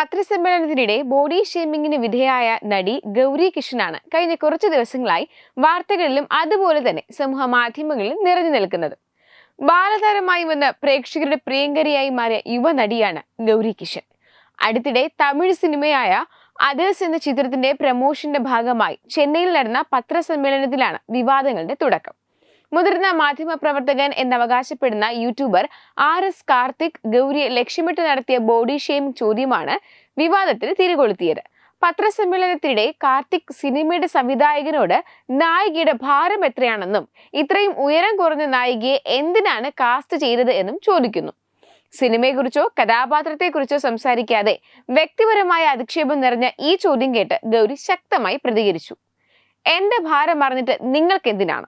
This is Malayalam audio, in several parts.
പത്രസമ്മേളനത്തിനിടെ ബോഡി ഷേമിങ്ങിന് വിധേയായ നടി ഗൗരി കിഷനാണ് കഴിഞ്ഞ കുറച്ചു ദിവസങ്ങളായി വാർത്തകളിലും അതുപോലെ തന്നെ സമൂഹ മാധ്യമങ്ങളിലും നിറഞ്ഞു നിൽക്കുന്നത്. ബാലതാരമായി വന്ന പ്രേക്ഷകരുടെ പ്രിയങ്കരിയായി മാറിയ യുവനടിയാണ് ഗൗരി കിഷൻ അടുത്തിടെ തമിഴ് സിനിമയായ അതേഴ്സ് എന്ന ചിത്രത്തിന്റെ പ്രമോഷന്റെ ഭാഗമായി ചെന്നൈയിൽ നടന്ന പത്രസമ്മേളനത്തിലാണ് വിവാദങ്ങളുടെ തുടക്കം. മുതിർന്ന മാധ്യമപ്രവർത്തകൻ എന്നവകാശപ്പെടുന്ന യൂട്യൂബർ ആർ എസ് കാർത്തിക് ഗൗരിയെ ലക്ഷ്യമിട്ട് നടത്തിയ ബോഡി ഷെയിം ചോദ്യമാണ് വിവാദത്തിന് തിരികൊളുത്തിയത്. പത്രസമ്മേളനത്തിനിടെ കാർത്തിക് സിനിമയുടെ സംവിധായകനോട് നായികയുടെ ഭാരം എത്രയാണെന്നും ഇത്രയും ഉയരം കുറഞ്ഞ നായികയെ എന്തിനാണ് കാസ്റ്റ് ചെയ്തത് എന്നും ചോദിക്കുന്നു. സിനിമയെക്കുറിച്ചോ കഥാപാത്രത്തെക്കുറിച്ചോ സംസാരിക്കാതെ വ്യക്തിപരമായ അധിക്ഷേപം നിറഞ്ഞ ഈ ചോദ്യം കേട്ട് ഗൗരി ശക്തമായി പ്രതികരിച്ചു. എന്റെ ഭാരം അറിഞ്ഞിട്ട് നിങ്ങൾക്ക് എന്തിനാണ്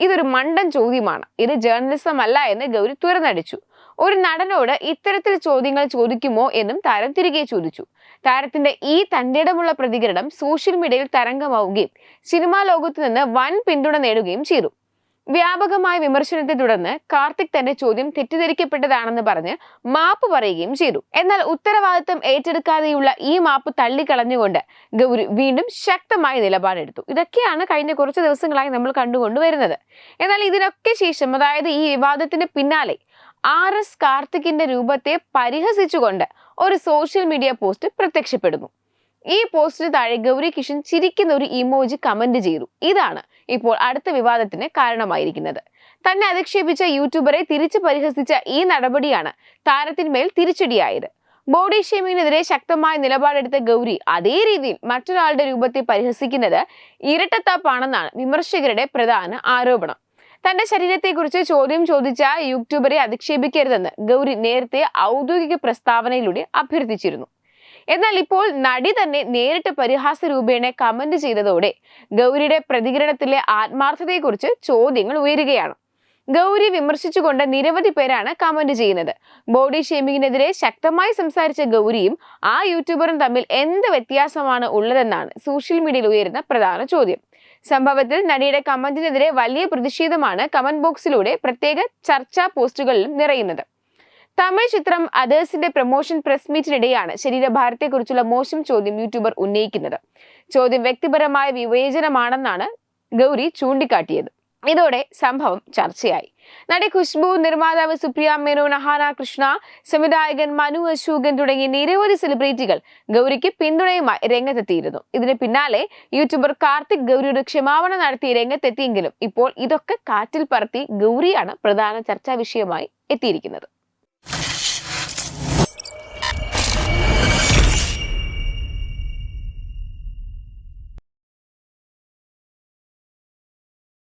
ഇതൊരു മണ്ടൻ ചോദ്യമാണ്. ഇത് ജേർണലിസം അല്ല എന്ന് ഗൗരി തുറന്നടിച്ചു ഒരു നടനോട് ഇത്തരത്തിൽ ചോദ്യങ്ങൾ ചോദിക്കുമോ എന്നും താരം തിരികെ ചോദിച്ചു. താരത്തിന്റെ ഈ തന്റേടമുള്ള പ്രതികരണം സോഷ്യൽ മീഡിയയിൽ തരംഗമാവുകയും സിനിമാ ലോകത്ത് നിന്ന് വൻ പിന്തുണ നേടുകയും ചെയ്തു. വ്യാപകമായ വിമർശനത്തെ തുടർന്ന് കാർത്തിക് തന്റെ ചോദ്യം തെറ്റിദ്ധരിക്കപ്പെട്ടതാണെന്ന് പറഞ്ഞ് മാപ്പ് പറയുകയും ചെയ്തു. എന്നാൽ ഉത്തരവാദിത്തം ഏറ്റെടുക്കാതെയുള്ള ഈ മാപ്പ് തള്ളിക്കളഞ്ഞുകൊണ്ട് ഗൗരി വീണ്ടും ശക്തമായ നിലപാടെടുത്തു. ഇതൊക്കെയാണ് കഴിഞ്ഞ കുറച്ച് ദിവസങ്ങളായി നമ്മൾ കണ്ടുകൊണ്ടുവരുന്നത്. എന്നാൽ ഇതിനൊക്കെ ശേഷം അതായത് ഈ വിവാദത്തിന് പിന്നാലെ ആർ എസ് കാർത്തികിന്റെ രൂപത്തെ പരിഹസിച്ചുകൊണ്ട് ഒരു സോഷ്യൽ മീഡിയ പോസ്റ്റ് പ്രത്യക്ഷപ്പെടുന്നു. ഈ പോസ്റ്റിന് താഴെ ഗൗരി കിഷൻ ചിരിക്കുന്ന ഒരു ഇമോജി കമന്റ് ചെയ്തു. ഇതാണ് ഇപ്പോൾ അടുത്ത വിവാദത്തിന് കാരണമായിരിക്കുന്നത്. തന്നെ അധിക്ഷേപിച്ച യൂട്യൂബറെ തിരിച്ചു പരിഹസിച്ച ഈ നടപടിയാണ് താരത്തിന്മേൽ തിരിച്ചടിയായത്. ബോഡി ഷേമിങ്ങിനെതിരെ ശക്തമായ നിലപാടെടുത്ത ഗൗരി അതേ രീതിയിൽ മറ്റൊരാളുടെ രൂപത്തെ പരിഹസിക്കുന്നത് ഇരട്ടത്താപ്പാണെന്നാണ് വിമർശകരുടെ പ്രധാന ആരോപണം. തന്റെ ശരീരത്തെക്കുറിച്ച് ചോദ്യം ചോദിച്ച യൂട്യൂബറെ അധിക്ഷേപിക്കരുതെന്ന് ഗൗരി നേരത്തെ ഔദ്യോഗിക പ്രസ്താവനയിലൂടെ അഭ്യർത്ഥിച്ചിരുന്നു. എന്നാൽ ഇപ്പോൾ നടി തന്നെ നേരിട്ട് പരിഹാസ രൂപേണ കമന്റ് ചെയ്തതോടെ ഗൗരിയുടെ പ്രതികരണത്തിലെ ആത്മാർത്ഥതയെക്കുറിച്ച് ചോദ്യങ്ങൾ ഉയരുകയാണ്. ഗൗരി വിമർശിച്ചുകൊണ്ട് നിരവധി പേരാണ് കമന്റ് ചെയ്യുന്നത്. ബോഡി ഷേമിങ്ങിനെതിരെ ശക്തമായി സംസാരിച്ച ഗൗരിയും ആ യൂട്യൂബറും തമ്മിൽ എന്ത് വ്യത്യാസമാണ് ഉള്ളതെന്നാണ് സോഷ്യൽ മീഡിയയിൽ ഉയരുന്ന പ്രധാന ചോദ്യം. സംഭവത്തിൽ നടിയുടെ കമന്റിനെതിരെ വലിയ പ്രതിഷേധമാണ് കമന്റ് ബോക്സിലൂടെ പ്രത്യേക ചർച്ചാ പോസ്റ്റുകളിലും നിറയുന്നത്. തമിഴ് ചിത്രം അതേഴ്സിന്റെ പ്രൊമോഷൻ പ്രസ് മീറ്റിനിടെയാണ് ശരീരഭാരത്തെക്കുറിച്ചുള്ള മോശം ചോദ്യം യൂട്യൂബർ ഉന്നയിക്കുന്നത്. ചോദ്യം വ്യക്തിപരമായ വിവേചനമാണെന്നാണ് ഗൗരി ചൂണ്ടിക്കാട്ടിയത്. ഇതോടെ സംഭവം ചർച്ചയായി. നടി ഖുഷ്ബു നിർമ്മാതാവ് സുപ്രിയ മേനോൻ അഹാന കൃഷ്ണ സംവിധായകൻ മനു അശോകൻ തുടങ്ങിയ നിരവധി സെലിബ്രിറ്റികൾ ഗൗരിക്ക് പിന്തുണയുമായി രംഗത്തെത്തിയിരുന്നു. ഇതിന് പിന്നാലെ യൂട്യൂബർ കാർത്തിക് ഗൗരിയുടെ ക്ഷമാപണം നടത്തി രംഗത്തെത്തിയെങ്കിലും ഇപ്പോൾ ഇതൊക്കെ കാറ്റിൽ പറത്തി ഗൗരിയാണ് പ്രധാന ചർച്ചാ വിഷയമായി എത്തിയിരിക്കുന്നത്. you